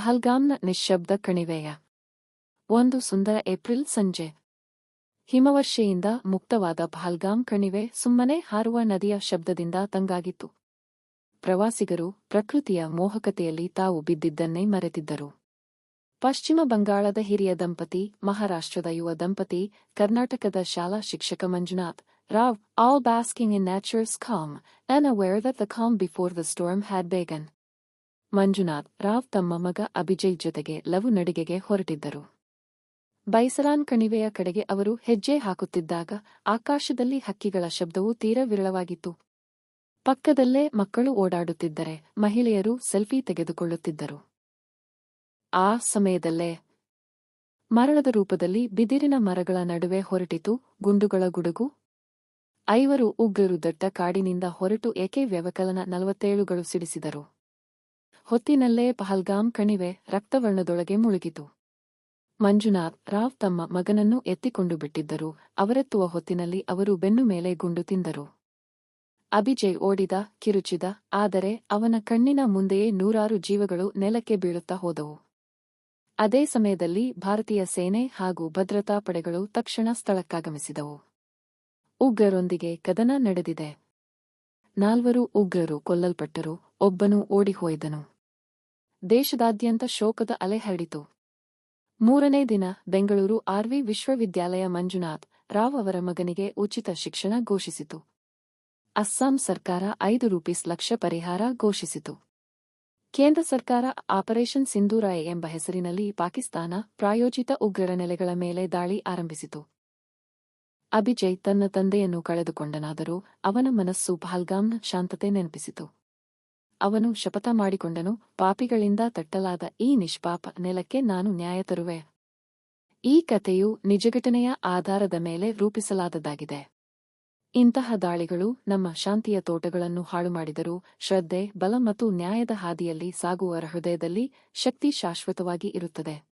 ಪಹಲ್ಗಾಮ್ನ ನಿಶ್ಶಬ್ದ ಕಣಿವೆಯ. ಒಂದು ಸುಂದರ ಏಪ್ರಿಲ್ ಸಂಜೆ. ಹಿಮವರ್ಷೆಯಿಂದ ಮುಕ್ತವಾದ ಪಹಲ್ಗಾಮ್ ಕಣಿವೆ ಸುಮ್ಮನೆ ಹಾರುವ ನದಿಯ ಶಬ್ದದಿಂದ ತಂಗಾಗಿತ್ತು. ಪ್ರವಾಸಿಗರು ಪ್ರಕೃತಿಯ ಮೋಹಕತೆಯಲ್ಲಿ ತಾವು ಬಿದ್ದಿದ್ದನ್ನೇ ಮರೆತಿದ್ದರು. ಪಶ್ಚಿಮ ಬಂಗಾಳದ ಹಿರಿಯ ದಂಪತಿ, ಮಹಾರಾಷ್ಟ್ರದ ಯುವ ದಂಪತಿ, ಕರ್ನಾಟಕದ ಶಾಲಾ ಶಿಕ್ಷಕ Manjunath, Rao all basking in naturals calm unaware that the calm before the storm had begun Manjunath, Rao ತಮ್ಮ ಮಗ ಅಭಿಜಯ್ ಜೊತೆಗೆ ಲವು ನಡಿಗೆಗೆ ಹೊರಟಿದ್ದರು. ಬೈಸಲಾನ್ ಕಣಿವೆಯ ಕಡೆಗೆ ಅವರು ಹೆಜ್ಜೆ ಹಾಕುತ್ತಿದ್ದಾಗ ಆಕಾಶದಲ್ಲಿ ಹಕ್ಕಿಗಳ ಶಬ್ದವು ತೀರ ವಿರಳವಾಗಿತ್ತು. ಪಕ್ಕದಲ್ಲೇ ಮಕ್ಕಳು ಓಡಾಡುತ್ತಿದ್ದರೆ ಮಹಿಳೆಯರು ಸೆಲ್ಫಿ ತೆಗೆದುಕೊಳ್ಳುತ್ತಿದ್ದರು. ಆ ಸಮಯದಲ್ಲೇ ಮರಳದ ರೂಪದಲ್ಲಿ ಬಿದಿರಿನ ಮರಗಳ ನಡುವೆ ಹೊರಟಿತು ಗುಂಡುಗಳ ಗುಡುಗು. ಐವರು ಉಗ್ರರು ದಟ್ಟ ಕಾಡಿನಿಂದ ಹೊರಟು ಏಕೆ ವ್ಯವಕಲನ ನಲವತ್ತೇಳುಗಳು ಸಿಡಿಸಿದರು. ಹೊತ್ತಿನಲ್ಲೇ ಪಹಲ್ಗಾಮ್ ಕಣಿವೆ ರಕ್ತವರ್ಣದೊಳಗೆ ಮುಳುಗಿತು. ಮಂಜುನಾಥ್, ರಾವ್ ತಮ್ಮ ಮಗನನ್ನು ಎತ್ತಿಕೊಂಡು ಬಿಟ್ಟಿದ್ದರು. ಅವರೆತ್ತುವ ಹೊತ್ತಿನಲ್ಲಿ ಅವರು ಬೆನ್ನು ಮೇಲೆ ಗುಂಡು ತಿಂದರು. ಅಭಿಜಯ್ ಓಡಿದ, ಕಿರುಚಿದ, ಆದರೆ ಅವನ ಕಣ್ಣಿನ ಮುಂದೆಯೇ ನೂರಾರು ಜೀವಗಳು ನೆಲಕ್ಕೆ ಬೀಳುತ್ತಾ ಹೋದವು. ಅದೇ ಸಮಯದಲ್ಲಿ ಭಾರತೀಯ ಸೇನೆ ಹಾಗೂ ಭದ್ರತಾ ಪಡೆಗಳು ತಕ್ಷಣ ಸ್ಥಳಕ್ಕಾಗಮಿಸಿದವು. ಉಗ್ರರೊಂದಿಗೆ ಕದನ ನಡೆದಿದೆ. ನಾಲ್ವರು ಉಗ್ರರು ಕೊಲ್ಲಲ್ಪಟ್ಟರು, ಒಬ್ಬನು ಓಡಿಹೋಯ್ದನು. ದೇಶದಾದ್ಯಂತ ಶೋಕದ ಅಲೆ ಹರಡಿತು. ಮೂರನೇ ದಿನ ಬೆಂಗಳೂರು ಆರ್ವಿ ವಿಶ್ವವಿದ್ಯಾಲಯ ಮಂಜುನಾಥ್ ರಾವ್ ಅವರ ಮಗನಿಗೆ ಉಚಿತ ಶಿಕ್ಷಣ ಘೋಷಿಸಿತು. ಅಸ್ಸಾಂ ಸರ್ಕಾರ ಐದು ರೂಪೀಸ್ ಲಕ್ಷ ಪರಿಹಾರ ಘೋಷಿಸಿತು. ಕೇಂದ್ರ ಸರ್ಕಾರ ಆಪರೇಷನ್ ಸಿಂಧೂರಾಯ್ ಎಂಬ ಹೆಸರಿನಲ್ಲಿ ಪಾಕಿಸ್ತಾನ ಪ್ರಾಯೋಜಿತ ಉಗ್ರರ ನೆಲೆಗಳ ಮೇಲೆ ದಾಳಿ ಆರಂಭಿಸಿತು. ಅಭಿಜಯ್ ತನ್ನ ತಂದೆಯನ್ನು ಕಳೆದುಕೊಂಡನಾದರೂ ಅವನ ಮನಸ್ಸು ಪಹಲ್ಗಾಮ್ನ ಶಾಂತತೆ ನೆನಪಿಸಿತು. ಅವನು ಶಪಥ ಮಾಡಿಕೊಂಡನು, ಪಾಪಿಗಳಿಂದ ತಟ್ಟಲಾದ ಈ ನಿಷ್ಪಾಪ ನೆಲಕ್ಕೆ ನಾನು ನ್ಯಾಯ ತರುವೆ. ಈ ಕಥೆಯು ನಿಜಘಟನೆಯ ಆಧಾರದ ಮೇಲೆ ರೂಪಿಸಲಾದದ್ದಾಗಿದೆ. ಇಂತಹ ದಾಳಿಗಳು ನಮ್ಮ ಶಾಂತಿಯ ತೋಟಗಳನ್ನು ಹಾಳುಮಾಡಿದರೂ ಶ್ರದ್ಧೆ, ಬಲ ಮತ್ತು ನ್ಯಾಯದ ಹಾದಿಯಲ್ಲಿ ಸಾಗುವವರ ಹೃದಯದಲ್ಲಿ ಶಕ್ತಿ ಶಾಶ್ವತವಾಗಿ ಇರುತ್ತದೆ.